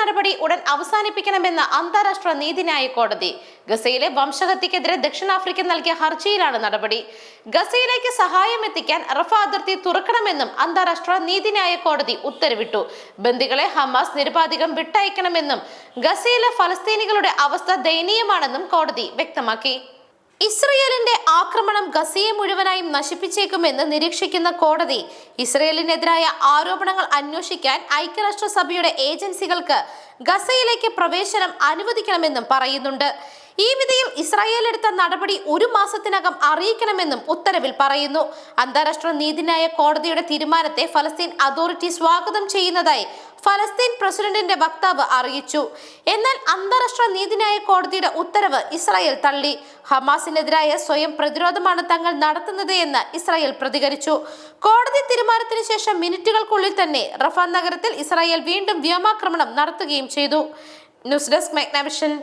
നടപടി ഉടൻ അവസാനിപ്പിക്കണമെന്ന് അന്താരാഷ്ട്ര നീതിന്യായ കോടതി. ഗസയിലെ വംശഹത്യക്കെതിരെ ദക്ഷിണാഫ്രിക്ക നൽകിയ ഹർജിയിലാണ് നടപടി. ഗസയിലേക്ക് സഹായം എത്തിക്കാൻ റഫ അതിർത്തി തുറക്കണമെന്നും അന്താരാഷ്ട്ര നീതിന്യായ കോടതി ഉത്തരവിട്ടു. ബന്ദികളെ ഹമാസ് നിരുപാധികം വിട്ടയക്കണമെന്നും ഗസയിലെ ഫലസ്തീനികളുടെ അവസ്ഥ ദയനീയമാണെന്നും കോടതി വ്യക്തമാക്കി. ഇസ്രയേലിന്റെ ആക്രമണം ഗസയെ മുഴുവനായും നശിപ്പിച്ചേക്കുമെന്ന് നിരീക്ഷിക്കുന്ന കോടതി ഇസ്രയേലിനെതിരായ ആരോപണങ്ങൾ അന്വേഷിക്കാൻ ഐക്യരാഷ്ട്രസഭയുടെ ഏജൻസികൾക്ക് ഗസയിലേക്ക് പ്രവേശനം അനുവദിക്കണമെന്നും പറയുന്നുണ്ട്. ഈ വിധിയിൽ ഇസ്രായേൽ എടുത്ത നടപടി ഒരു മാസത്തിനകം അറിയിക്കണമെന്നും ഉത്തരവിൽ പറയുന്നു. അന്താരാഷ്ട്ര നീതിന്യായ കോടതിയുടെ തീരുമാനത്തെ ഫലസ്തീൻ അതോറിറ്റി സ്വാഗതം ചെയ്യുന്നതായി ഫലസ്തീൻ പ്രസിഡന്റിന്റെ വക്താവ് അറിയിച്ചു. എന്നാൽ അന്താരാഷ്ട്ര നീതിന്യായ കോടതിയുടെ ഉത്തരവ് ഇസ്രായേൽ തള്ളി. ഹമാസിനെതിരായ സ്വയം പ്രതിരോധമാണ് തങ്ങൾ നടത്തുന്നത് എന്ന് ഇസ്രായേൽ പ്രതികരിച്ചു. കോടതി തീരുമാനത്തിന് ശേഷം മിനിറ്റുകൾക്കുള്ളിൽ തന്നെ റഫ നഗരത്തിൽ ഇസ്രായേൽ വീണ്ടും വ്യോമാക്രമണം നടത്തുകയും ചെയ്തു. News desk മെഗ്നാവിഷൻ.